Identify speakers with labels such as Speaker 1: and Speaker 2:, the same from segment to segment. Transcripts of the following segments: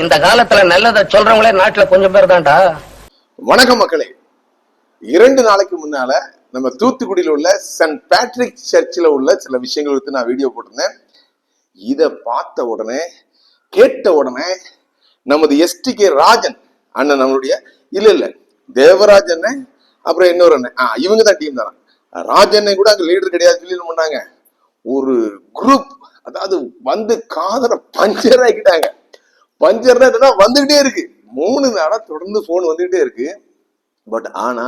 Speaker 1: இந்த காலத்துல நல்லதை சொல்றவங்களே நாட்டுல கொஞ்சம் பேர் தான்டா.
Speaker 2: வணக்கம் மக்களே. இரண்டு நாளைக்கு முன்னால நம்ம தூத்துக்குடியில் உள்ள சென்ட் பேட்ரிக் சர்ச்சில் உள்ள சில விஷயங்கள் குறித்து நான் வீடியோ போட்டிருந்தேன். இதை பார்த்த உடனே கேட்ட உடனே நமது எஸ்டி கே ராஜன் அண்ணன் நம்மளுடைய இல்ல இல்ல தேவராஜ் அண்ணன் அப்புறம் இன்னொரு அண்ணன். ஆ இவங்க தான் டீம் தானே? ராஜண்ணன் கூட அங்க லீடர் கிடையாது சொல்லி பண்ணாங்க? ஒரு குரூப் அதாவது வந்து காதல பஞ்சர் ஆகிட்டாங்க பஞ்சர்னா இதெல்லாம் வந்துகிட்டே இருக்கு. மூணு நாளா தொடர்ந்து போன் வந்துகிட்டே இருக்கு. பட் ஆனா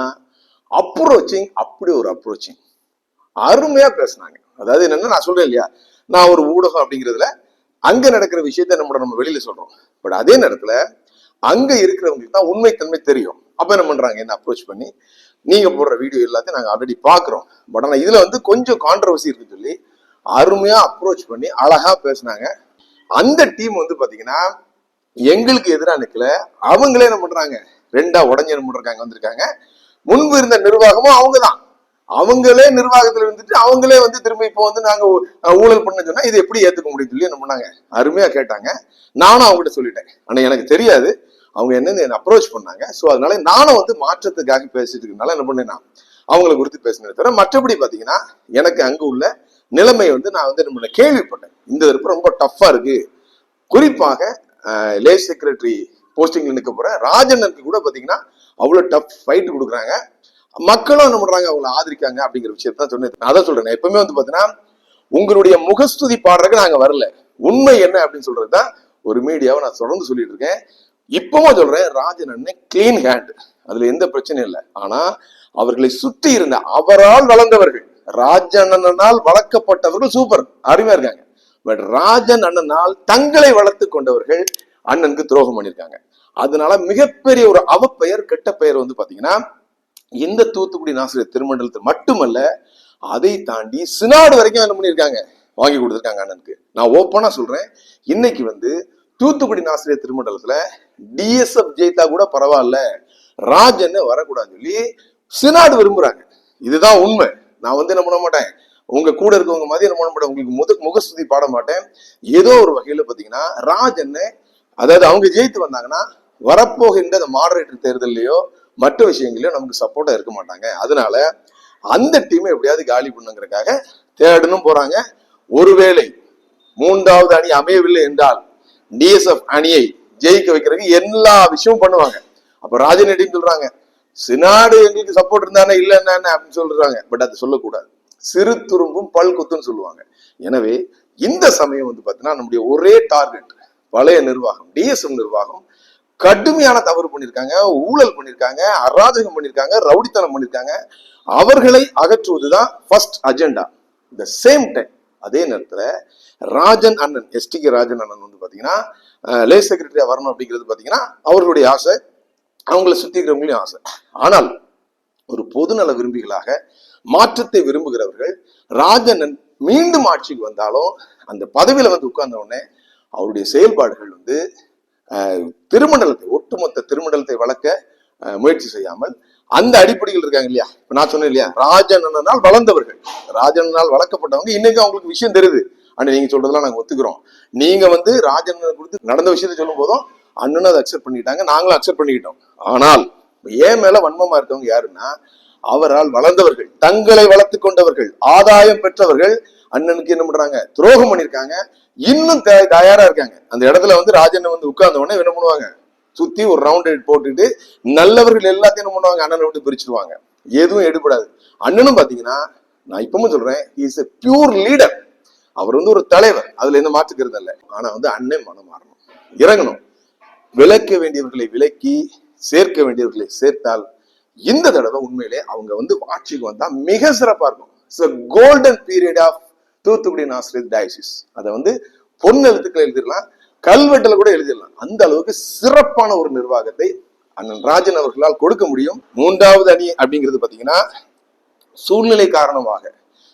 Speaker 2: அப்ரோச்சிங் அப்படி ஒரு அப்ரோச்சிங் அருமையா பேசுனாங்க. அதாவது என்னன்னா நான் சொல்றேன் இல்லையா? நான் ஒரு ஊடகம் அப்படிங்கிறதுல அங்க நடக்கிற விஷயத்த நம்ம நம்ம வெளியில சொல்றோம். பட் அதே நேரத்துல அங்க இருக்கிறவங்களுக்கு தான் உண்மைத்தன்மை தெரியும். அப்ப என்ன பண்றாங்க? என்ன அப்ரோச் பண்ணி நீங்க போடுற வீடியோ எல்லாத்தையும் நாங்க ஆல்ரெடி பாக்குறோம் பட் ஆனா இதுல வந்து கொஞ்சம் கான்ட்ரவர்சி இருக்குன்னு சொல்லி அருமையா அப்ரோச் பண்ணி அழகா பேசுனாங்க. அந்த டீம் வந்து பாத்தீங்கன்னா எங்களுக்கு எதிராக நிற்கல அவங்களே என்ன பண்றாங்க? ரெண்டா உடஞ்சு என்ன பண்றாங்க? வந்திருக்காங்க. முன்பு இருந்த நிர்வாகமும் அவங்க தான் அவங்களே நிர்வாகத்துல இருந்துட்டு அவங்களே வந்து திரும்ப இப்போ வந்து நாங்க ஊழல் பண்ண சொன்னா இது எப்படி ஏத்துக்க முடியும் சொல்லி என்ன பண்ணாங்க? அருமையா கேட்டாங்க. நானும் அவங்ககிட்ட சொல்லிட்டேன். ஆனா எனக்கு தெரியாது. அவங்க என்னன்னு என்ன அப்ரோச் பண்ணாங்க. ஸோ அதனால நானும் வந்து மாற்றத்துக்காக பேசிட்டு இருக்கனால என்ன பண்ணேன் நான் அவங்களை குறித்து பேசினே தவிர மற்றபடி பாத்தீங்கன்னா எனக்கு அங்க உள்ள நிலைமை வந்து நான் வந்து என்ன கேள்விப்பட்டேன். இந்த தடவை ரொம்ப டஃப்பா இருக்கு. குறிப்பாக லே செக்ரட்டரி போஸ்டிங்ல நிற்க போற ராஜண்ணனுக்கு கூட பாத்தீங்கன்னா அவ்வளவு டஃப் ஃபைட் கொடுக்குறாங்க. மக்களும் என்ன பண்றாங்க? அவங்கள ஆதரிக்காங்க அப்படிங்கிற விஷயத்த சொன்னேன். நான் அதான் சொல்றேன். எப்பவுமே வந்து பாத்தீங்கன்னா உங்களுடைய முகஸ்துதி பாடுறதுக்கு நாங்க வரல. உண்மை என்ன அப்படின்னு சொல்றதுதான் ஒரு மீடியாவை நான் தொடர்ந்து சொல்லிட்டு இருக்கேன். இப்பவும் சொல்றேன் ராஜன் அண்ணன் கிளீன் ஹேண்ட் அதுல எந்த பிரச்சனையும் இல்லை. ஆனா அவர்களை சுற்றி இருந்த அவரால் வளர்ந்தவர்கள் ராஜன் வளர்க்கப்பட்டவர்கள் சூப்பர் அருமையா இருக்காங்க. பட் ராஜன் அண்ணனால் தங்களை வளர்த்து கொண்டவர்கள் அண்ணனுக்கு துரோகம் பண்ணியிருக்காங்க அதனால மிகப்பெரிய ஒரு அவப்பெயர் கெட்ட பெயர் வந்து பாத்தீங்கன்னா இந்த தூத்துக்குடி நாசிரியர் திருமண்டலத்தில் மட்டுமல்ல அதை தாண்டி சினாடு வரைக்கும் என்ன பண்ணியிருக்காங்க வாங்கி கொடுத்துருக்காங்க அண்ணனுக்கு. நான் ஓப்பனா சொல்றேன். இன்னைக்கு வந்து தூத்துக்குடி நாசிரியர் திருமண்டலத்துல டிஎஸ்எஃப் ஜெயித்தா கூட பரவாயில்ல. ராஜன்னு வரக்கூடாதுன்னு சொல்லி சினாடு விரும்புறாங்க. இதுதான் உண்மை. நான் வந்து என்ன பண்ண மாட்டேன்? உங்க கூட இருக்கவங்க மாதிரி என்ன பண்ண மாட்டேன் உங்களுக்கு முத முகஸ்துதி பாட மாட்டேன். ஏதோ ஒரு வகையில பாத்தீங்கன்னா ராஜன்னு அதாவது அவங்க ஜெயித்து வந்தாங்கன்னா வரப்போகின்ற அந்த மாடரேட்டர் தேர்தலையோ மற்ற விஷயங்களையோ நமக்கு சப்போர்ட்டா இருக்க மாட்டாங்க. அதனால அந்த டீமை எப்படியாவது காலி பண்ணுங்கிறக்காக தேடணும் போறாங்க. ஒருவேளை மூன்றாவது அணி அமையவில்லை என்றால் டிஎஸ்எஃப் அணியை ஜெயிக்க வைக்கிறதுக்கு எல்லா விஷயமும் பண்ணுவாங்க. அப்ப ராஜன் சொல்றாங்க? சினாடு எங்களுக்கு சப்போர்ட் இருந்தானே இல்ல என்ன அப்படின்னு சொல்றாங்க. பட் அது சொல்லக்கூடாது. சிறு துரும்பும் பல் குத்துன்னு சொல்லுவாங்க. எனவே இந்த சமயம் வந்து பார்த்தீங்கன்னா நம்முடைய ஒரே டார்கெட் பழைய நிர்வாகம் டிஎஸ்எம் நிர்வாகம் கடுமையான தவறு பண்ணியிருக்காங்க ஊழல் பண்ணியிருக்காங்க அராஜகம் பண்ணியிருக்காங்க ரவுடித்தனம் பண்ணியிருக்காங்க அவர்களை அகற்றுவதுதான் first agenda the same time அதே நேரத்தில் ராஜன் அண்ணன் எஸ்டி கே ராஜன் அண்ணன் வந்து பார்த்தீங்கன்னா லே செக்ரட்டரியா வரணும் அப்படிங்கிறது பார்த்தீங்கன்னா அவர்களுடைய ஆசை அவங்கள சுத்தி இருக்கிறவங்களையும் ஆசை. ஆனால் ஒரு பொதுநல விரும்பிகளாக மாற்றத்தை விரும்புகிறவர்கள் ராஜனன் மீண்டும் ஆட்சிக்கு வந்தாலும் அந்த பதவியில வந்து உட்கார்ந்த உடனே அவருடைய செயல்பாடுகள் வந்து அஹ், திருமண்டலத்தை ஒட்டுமொத்த திருமண்டலத்தை வளர்க்க முயற்சி செய்யாமல் அந்த அடிப்படையில் இருக்காங்க இல்லையா? இப்ப நான் சொன்னேன் இல்லையா? ராஜனனால் வளர்ந்தவர்கள். ராஜனனால் வளர்க்கப்பட்டவங்க இன்னைக்கு அவங்களுக்கு விஷயம் தெரியுது. ஆனா நீங்க சொல்றதெல்லாம் நாங்க ஒத்துக்கிறோம். நீங்க வந்து ராஜன் கொடுத்து நடந்த விஷயத்தை சொல்லும் போதும் அண்ணனும் அதை அக்செப்ட் பண்ணிட்டாங்க நாங்களும் அக்செப்ட் பண்ணிக்கிட்டோம். ஆனால் ஏன் மேல வன்மமா இருக்கவங்க யாருன்னா அவரால் வளர்ந்தவர்கள் தங்களை வளர்த்து கொண்டவர்கள் ஆதாயம் பெற்றவர்கள் அண்ணனுக்கு என்ன பண்றாங்க? துரோகம் பண்ணிருக்காங்க இன்னும் தயா- தயாரா இருக்காங்க. அந்த இடத்துல வந்து ராஜன் வந்து உட்கார்ந்த உடனே என்ன பண்ணுவாங்க? சுத்தி ஒரு ரவுண்ட் போட்டுட்டு நல்லவர்கள் எல்லாத்தையும் என்ன பண்ணுவாங்க? அண்ணனை விட்டு பிரிச்சிருவாங்க. எதுவும் எடுபடாது. அண்ணனும் பாத்தீங்கன்னா நான் இப்பவும் சொல்றேன் இஸ் எ பியூர் லீடர் அவர் வந்து ஒரு தலைவர். அதுல எந்த மாற்றுக்கிறது இல்லை. ஆனா வந்து அண்ணன் மனம் மாறணும். இறங்கணும். விலக்க வேண்டியவர்களை விலக்கி சேர்க்க வேண்டியவர்களை சேர்த்தால் இந்த தடவை உண்மையிலே அவங்க வந்து ஆட்சிக்கு வந்தா மிக சிறப்பா இருக்கும். Golden period of Thoothukudi நாசிரியர் diocese அதை வந்து பொன் எழுத்துக்கள் எழுதிடலாம் கல்வெட்டுல கூட எழுதிடலாம். அந்த அளவுக்கு சிறப்பான ஒரு நிர்வாகத்தை அண்ணன் ராஜன் அவர்களால் கொடுக்க முடியும். மூன்றாவது அணி அப்படிங்கிறது பாத்தீங்கன்னா சூழ்நிலை காரணமாக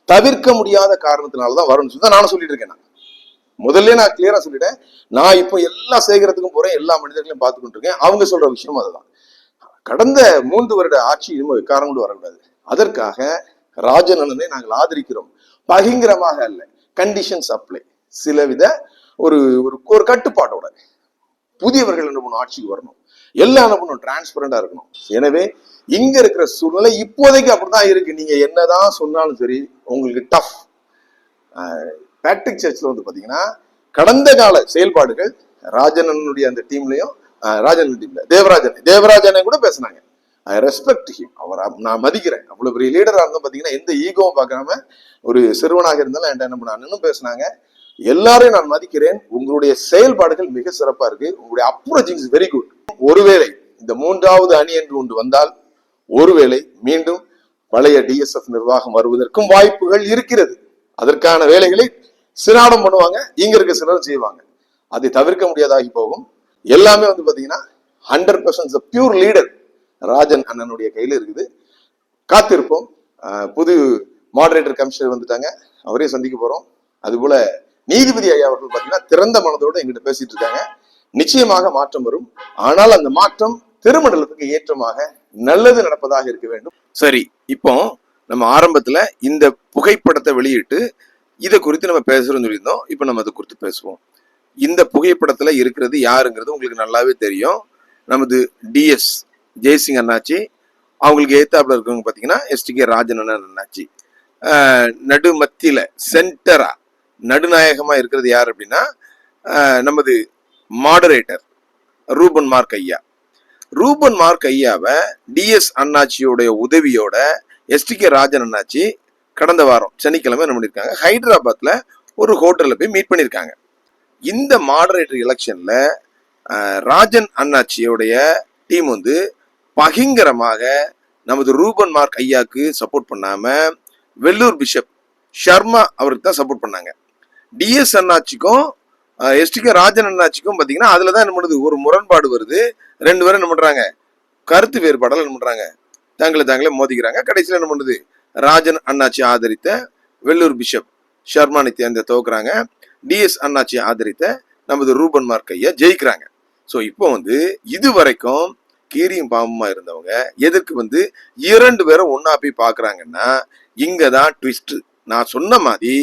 Speaker 2: தவிர்க்க முடியாத காரணத்தினாலதான் வரும்னு சொல்லி நானும் சொல்லிட்டு இருக்கேன் நான். முதல்ல நான் கிளியரா சொல்லிட்டேன். நான் இப்போ எல்லா சேகரத்துக்கும் போறேன் எல்லா மனிதர்களையும் பார்த்துக்கிட்டு இருக்கேன் அவங்க சொல்ற விஷயம் அதுதான். கடந்த மூன்று வருட ஆட்சி இனிமே காரணம் கொண்டு வரக்கூடாது. அதற்காக ராஜநலனை நாங்கள் ஆதரிக்கிறோம். பகிங்கரமாக அல்ல கண்டிஷன்ஸ் அப்ளை சிலவித ஒரு ஒரு ஒரு கட்டுப்பாட்டோட. புதியவர்கள் என்ன பண்ணும் ஆட்சிக்கு வரணும். எல்லாம் என்ன பண்ணும் டிரான்ஸ்பரண்டா இருக்கணும். எனவே இங்க இருக்கிற சூழ்நிலை இப்போதைக்கு அப்படிதான் இருக்கு. நீங்க என்னதான் சொன்னாலும் சரி உங்களுக்கு டஃப் பேட்ரிக் சர்ச்ல வந்து பாத்தீங்கன்னா கடந்த கால செயல்பாடுகள் ராஜனனுடைய அந்த டீம்லயும் ராஜன் டீம்ல தேவராஜன். தேவராஜனை கூட பேசினாங்க. ஐ ரெஸ்பெக்ட் ஹிம் அவர் நான் மதிக்கிறேன். அவ்வளவு பெரிய லீடரா இருந்தும் பாத்தீங்கன்னா எந்த ஈகோவும் பார்க்காம ஒரு சிறுவனாக இருந்தாலும் என்கிட்ட என்ன பண்ணான்னு பேசினாங்க. எல்லாரையும் நான் மதிக்கிறேன். உங்களுடைய செயல்பாடுகள் மிக சிறப்பா இருக்கு. உங்களுடைய அப்ரோச்சிங் இஸ் வெரி குட் ஒருவேளை இந்த மூன்றாவது அணி என்று ஒன்று வந்தால் ஒருவேளை மீண்டும் பழைய டிஎஸ்எஃப் நிர்வாகம் வருவதற்கும் வாய்ப்புகள் இருக்கிறது. அதற்கான வேலைகளை சினாடம் பண்ணுவாங்க. இங்க இருக்க சிலர் செய்வாங்க. அதை தவிர்க்க முடியாதாகி போகும். எல்லாமே வந்து பாத்தீங்கன்னா hundred percent pure leader Rajan அண்ணனுடைய கையில இருக்குது. காத்திருப்போம். புது மாடரேட்டர் கமிஷனர் வந்துட்டாங்க. அவரையும் சந்திக்க போறோம். அதுபோல நீதிபதி ஐயா அவர்கள் பாத்தீங்கன்னா திறந்த மனதோடு எங்கிட்ட பேசிட்டு இருக்காங்க. நிச்சயமாக மாற்றம் வரும். ஆனால் அந்த மாற்றம் திருமண்டலத்துக்கு ஏற்றமாக நல்லது நடப்பதாக இருக்க வேண்டும். சரி இப்போ நம்ம ஆரம்பத்துல இந்த புகைப்படத்தை வெளியிட்டு இதை குறித்து நம்ம பேசுறோம்னு சொல்லியிருந்தோம். இப்போ நம்ம அதை குறித்து பேசுவோம். இந்த புகைப்படத்துல இருக்கிறது யாருங்கிறது உங்களுக்கு நல்லாவே தெரியும். நமது டிஎஸ் ஜெய்சிங் அண்ணாச்சி அவங்களுக்கு எய்த்தாப்புல இருக்கவங்க பார்த்தீங்கன்னா எஸ்டிகே ராஜன் அண்ணன் அண்ணாச்சி. நடு மத்தியில் சென்டரா நடுநாயகமா இருக்கிறது யார் அப்படின்னா நமது மாடரேட்டர் ரூபன் மார்க் ஐயா. ரூபன் மார்க் ஐயாவை டிஎஸ் அண்ணாச்சியோடைய உதவியோட எஸ்டிகே ராஜன் அண்ணாச்சி கடந்த வாரம் சனிக்கிழமை என்ன பண்ணியிருக்காங்க ஹைதராபாத்ல ஒரு ஹோட்டலில் போய் மீட் பண்ணியிருக்காங்க இந்த மாடரேட்டர் எலெக்ஷன்ல ராஜன் அண்ணாச்சியோடைய டீம் வந்து பகிங்கரமாக நமது ரூபன் மார்க் ஐயாக்கு சப்போர்ட் பண்ணாம வெள்ளூர் பிஷப் ஷர்மா அவருக்கு தான் சப்போர்ட் பண்ணாங்க. டிஎஸ் அண்ணாச்சிக்கும் எஸ்டிகே ராஜன் அண்ணாச்சிக்கும் பார்த்தீங்கன்னா அதில் தான் என்ன பண்ணுது ஒரு முரண்பாடு வருது. ரெண்டு பேரும் என்ன பண்ணுறாங்க கருத்து வேறுபாடால் என்ன பண்ணுறாங்க தாங்களே தாங்களே மோதிக்கிறாங்க. கடைசியில் என்ன பண்ணுது ராஜன் அண்ணாச்சி ஆதரித்த வெள்ளூர் பிஷப் ஷர்மா தேர்ந்த துவக்குறாங்க. டிஎஸ் அண்ணாச்சி ஆதரித்த நமது ரூபன் மார்க் ஜெயிக்கிறாங்க. ஸோ இப்போ வந்து இது வரைக்கும் கீரியும் பாம்புமா இருந்தவங்க எதற்கு வந்து இரண்டு பேரும் ஒன்றா போய் பார்க்குறாங்கன்னா இங்கே தான் ட்விஸ்ட் நான் சொன்ன மாதிரி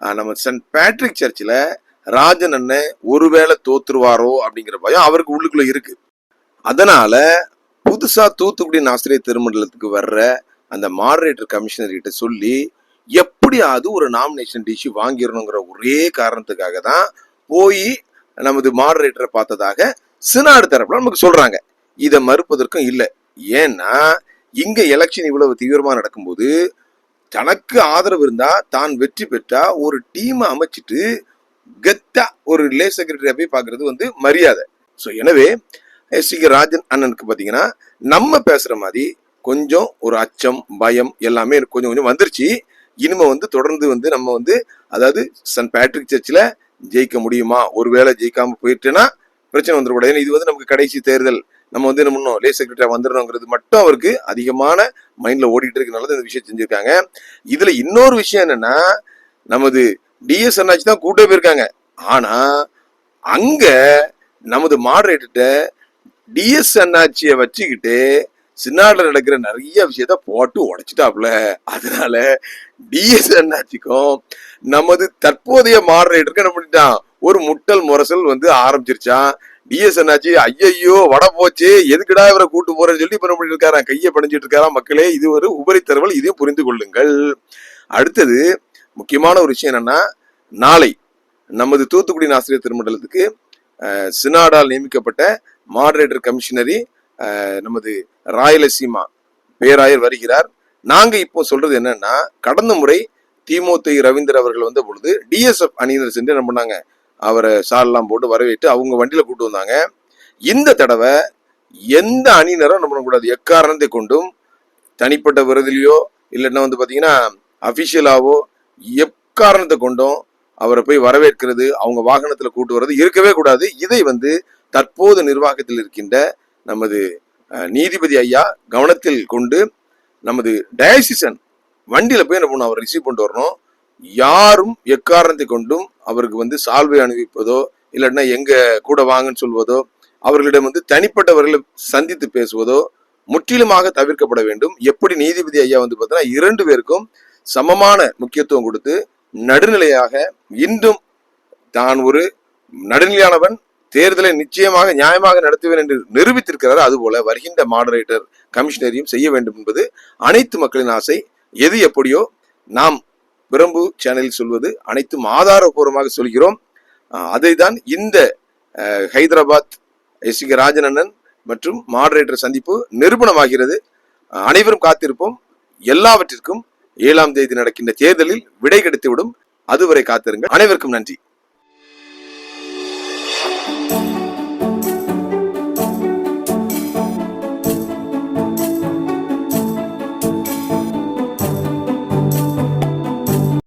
Speaker 2: நம்ம சென்ட் பேட்ரிக் சர்ச்சில் ராஜன் அண்ணன் ஒருவேளை தோத்துருவாரோ அப்படிங்கிற பயம் அவருக்கு உள்ளுக்குள்ள இருக்கு. அதனால புதுசாக தூத்துக்குடி ஆசிரியர் திருமண்டலத்துக்கு வர்ற அந்த மாடரேட்டர் கமிஷனர் கிட்ட சொல்லி எப்படியாவது ஒரு நாமினேஷன் டிஷ்யூ வாங்கிடணுங்கிற ஒரே காரணத்துக்காக தான் போய் நமது மாடரேட்டரை பார்த்ததாக சினாடு தரப்புல நமக்கு சொல்றாங்க. இதை மறுப்பதற்கும் இல்லை. ஏன்னா இங்க எலெக்ஷன் இவ்வளவு தீவிரமா நடக்கும்போது தனக்கு ஆதரவு இருந்தா தான் வெற்றி பெற்றா ஒரு டீமை அமைச்சிட்டு கெத்தா ஒரு லே செக்ரட்டரியா போய் பாக்குறது வந்து மரியாதை. ஸோ எனவே எஸ் சி ராஜன் அண்ணனுக்கு பார்த்தீங்கன்னா நம்ம பேசுற மாதிரி கொஞ்சம் ஒரு அச்சம் பயம் எல்லாமே கொஞ்சம் கொஞ்சம் வந்துருச்சு. இனிமே வந்து தொடர்ந்து வந்து நம்ம வந்து அதாவது சன் பேட்ரிக் சர்ச்சில் ஜெயிக்க முடியுமா? ஒருவேளை ஜெயிக்காம போயிட்டுன்னா பிரச்சனை வந்துடக்கூடாது ஏன்னா இது வந்து நமக்கு கடைசி தேர்தல். நம்ம வந்து என்ன பண்ணணும்? லே செக்ரட்டரியா வந்துடணுங்கிறது மட்டும் அவருக்கு அதிகமான மைண்ட்ல ஓடிட்டு இருக்கனால இந்த விஷயம் செஞ்சிருக்காங்க. இதுல இன்னொரு விஷயம் என்னன்னா நமது டிஎஸ் அண்ணாச்சி தான் கூட்டே போயிருக்காங்க. ஆனா அங்க நமது மாடரேட்டர்கிட்ட டிஎஸ் அண்ணாச்சியை வச்சுக்கிட்டு சின்னாடில் நடக்கிற நிறைய விஷயத்த போட்டு உடைச்சிட்டாப்ல அதனால டிஎஸ் அண்ணாச்சிக்கும் நமது தற்போதைய மாடரேட்டருக்கு என்ன பண்ணிட்டான்? ஒரு முட்டல் முரசல் வந்து ஆரம்பிச்சிருச்சான். டிஎஸ் என்னாச்சு? ஐயையோ வட போச்சு எதுக்குடா இவரை கூட்டு போறேன்னு சொல்லி இப்ப என்ன பண்ணிட்டு இருக்காராம்? கையை பணிஞ்சிட்டு இருக்காரா மக்களே. இது ஒரு உபரி தரவல் இதையும் புரிந்து கொள்ளுங்கள். அடுத்தது முக்கியமான ஒரு விஷயம் என்னன்னா நாளை நமது தூத்துக்குடி ஆசிரியர் திருமண்டலத்துக்கு சினாடால் நியமிக்கப்பட்ட மாடரேட்டர் கமிஷனரி நமது ராயலசீமா பேராயர் வருகிறார். நாங்க இப்போ சொல்றது என்னன்னா கடந்த முறை திமுத்தி ரவீந்தர் அவர்கள் வந்த பொழுது டிஎஸ்எஃப் அணியினர் சென்று என்ன பண்ணாங்க? அவரை சால்லாம் போட்டு வரவேற்று அவங்க வண்டியில கூட்டு வந்தாங்க. இந்த தடவை எந்த அணியினரும் என்ன பண்ணக்கூடாது? எக்காரணத்தை கொண்டும் தனிப்பட்ட விருதிலையோ இல்லைன்னா வந்து பார்த்தீங்கன்னா அபிஷியலாவோ எக்காரணத்தை கொண்டும் அவரை போய் வரவேற்கிறது அவங்க வாகனத்தில் கூட்டு வர்றது இருக்கவே கூடாது. இதை வந்து தற்போது நிர்வாகத்தில் இருக்கின்ற நமது நீதிபதி ஐயா கவனத்தில் கொண்டு நமது டயசிசன் வண்டியில் போய் என்ன பண்ணும்? அவர் ரிசீவ் பண்ணிட்டு வரணும். யாரும் எக்காரணத்தை கொண்டும் அவருக்கு வந்து சால்வை அணிவிப்பதோ இல்லைன்னா எங்க கூட வாங்கன்னு சொல்வதோ அவர்களிடம் வந்து தனிப்பட்டவர்களை சந்தித்து பேசுவதோ முற்றிலுமாக தவிர்க்கப்பட வேண்டும். எப்படி நீதிபதி ஐயா வந்து பார்த்தீங்கன்னா இரண்டு பேருக்கும் சமமான முக்கியத்துவம் கொடுத்து நடுநிலையாக இன்றும் தான் ஒரு நடுநிலையானவன் தேர்தலை நிச்சயமாக நியாயமாக நடத்துவேன் என்று நிரூபித்திருக்கிறார் அதுபோல வருகின்ற மாடரேட்டர் கமிஷனரையும் செய்ய வேண்டும் என்பது அனைத்து மக்களின் ஆசை. எது எப்படியோ நாம் பிரம்பு சேனலில் சொல்வது அனைத்தும் ஆதாரபூர்வமாக சொல்கிறோம். அதை தான் இந்த ஹைதராபாத் எஸ் கே ராஜனண்ணன் மற்றும் மாடரேட்டர் சந்திப்பு நிரூபணமாகிறது. அனைவரும் காத்திருப்போம். எல்லாவற்றிற்கும் ஏழாம் தேதி நடக்கின்ற தேர்தலில் விடை கிடைத்துவிடும். அதுவரை காத்திருங்கள். அனைவருக்கும் நன்றி.